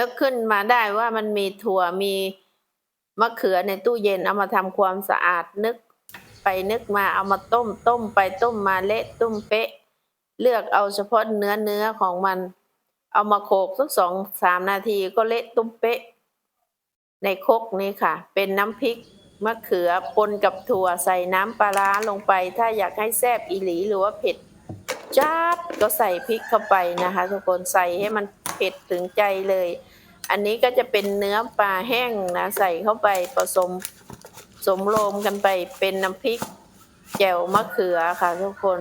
นึกขึ้นมาได้ว่ามันมีถั่วมีมะเขือในตู้เย็นเอามาทำความสะอาดนึกไปนึกมาเอามาต้มต้มไปต้มมาเละตุ้มเป๊ะ เลือกเอาเฉพาะเนื้อเนื้อของมัน เอามาโขกสักสองสามนาทีก็เละตุ้มเป๊ะ ในคกนี้ค่ะ เป็นน้ำพริกมะเขือปนกับถั่วใส่น้ำปลาร้าลงไป ถ้าอยากให้แซ่บอีหลีหรือว่าเผ็ดจัดก็ใส่พริกเข้าไปนะคะ ทุกคนใส่ให้มันเผ็ดถึงใจเลย อันนี้ก็จะเป็นเนื้อปลาแห้งนะใส่เข้าไปผสมสมโรมกันไปเป็นน้ำพริกแจ่วมะเขือค่ะทุกคน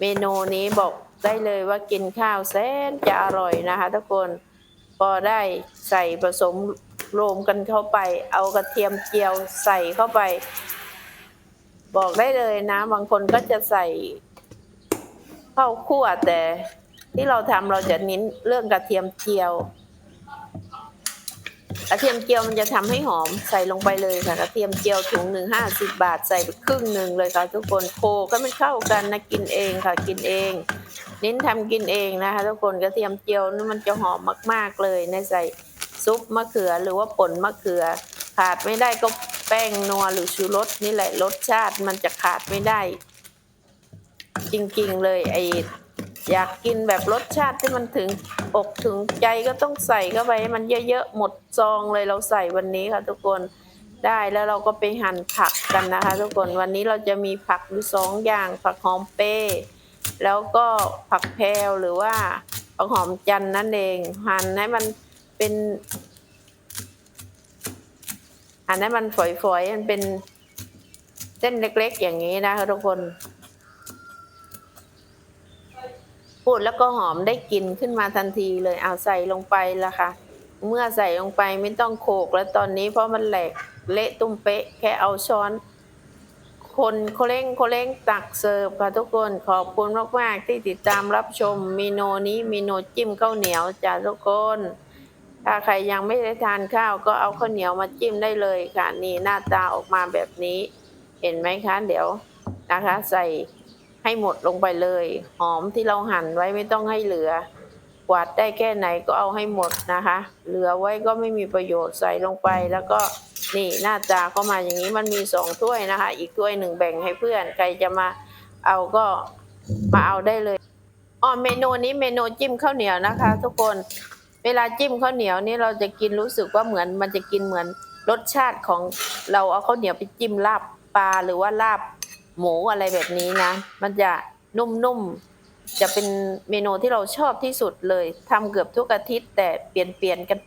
เมนูนี้บอกได้เลยว่ากินข้าวแสนจะอร่อยนะคะ ทุกคนพอได้ใส่ผสมโรมกันเข้าไป เอากระเทียมเจียวใส่เข้าไป บอกได้เลยนะ บางคนก็จะใส่ข้าวคั่วแต่ที่เราทำเราจะเน้นเรื่องกระเทียมเจียว กระเทียมเจียวมันจะทำให้หอมใส่ลงไปเลยค่ะกระเทียมเจียวถุงหนึ่งห้าสิบบาทใส่ไปครึ่งหนึ่งเลยค่ะทุกคนโคก็ไม่เข้ากันนะกินเองค่ะกินเองเน้นทำกินเองนะคะ ทุกคนกระเทียมเจียวนี่มันจะหอมมาก ๆเลยในใส่ซุปมะเขือหรือว่าป่นมะเขือ ขาดไม่ได้ก็แป้งนัวหรือชูรสนี่แหละรสชาติมันจะขาดไม่ได้ จริงๆเลยไอ อยากกินแบบรสชาติที่มันถึงอกถึงใจก็ต้องใส่เข้าไปให้มันเยอะๆหมดซองเลยเราใส่วันนี้ค่ะ ทุกคนได้แล้วเราก็ไปหั่นผักกันนะคะ ทุกคนวันนี้เราจะมีผักอยู่สองอย่างผักหอมเป้ แล้วก็ผักแพรวหรือว่าผักหอมจันนั่นเอง หั่นให้มันเป็นหั่นให้มันฝอยๆมันเป็นเส้นเล็กๆอย่างนี้นะคะทุกคน พู ดแล้วก็หอมได้กลิ่นขึ้นมาทันทีเลยเอาใส่ลงไปละค่ะ เมื่อใส่ลงไปไม่ต้องโขกแล้วตอนนี้เพราะมันแหลกเละตุ้มเป๊ะแค่เอาช้อน คนโคเล้งโคเล้งตักเสิร์ฟค่ะทุกคนขอบคุณมากๆที่ติดตามรับชมเมนูนี้เมนูจิ้มข้าวเหนียวจ้าทุกคนถ้าใครยังไม่ได้ทานข้าวก็เอาข้าวเหนียวมาจิ้มได้เลยค่ะนี่หน้าตาออกมาแบบนี้ เห็นไหมคะ เดี๋ยวนะคะ ใส่ ให้หมดลงไปเลย หอมที่เราหั่นไว้ไม่ต้องให้เหลือกวาดได้แค่ไหนก็เอาให้หมดนะคะ เหลือไว้ก็ไม่มีประโยชน์ใส่ลงไปแล้วก็นี่หน้าตาเข้ามาอย่างนี้มันมีสองถ้วยนะคะ อีกถ้วยหนึ่งแบ่งให้เพื่อนใครจะมาเอาก็มาเอาได้เลยอ๋อเมนูนี้เมนูจิ้มข้าวเหนียวนะคะ ทุกคนเวลาจิ้มข้าวเหนียวนี่เราจะกินรู้สึกว่าเหมือนมันจะกินเหมือนรสชาติของเราเอาข้าวเหนียวไปจิ้มลาบปลาหรือว่าลาบ หมูอะไรแบบนี้นะ มันจะนุ่มๆ จะเป็นเมนูที่เราชอบที่สุดเลยทำเกือบทุกอาทิตย์แต่เปลี่ยนเปลี่ยนๆกัน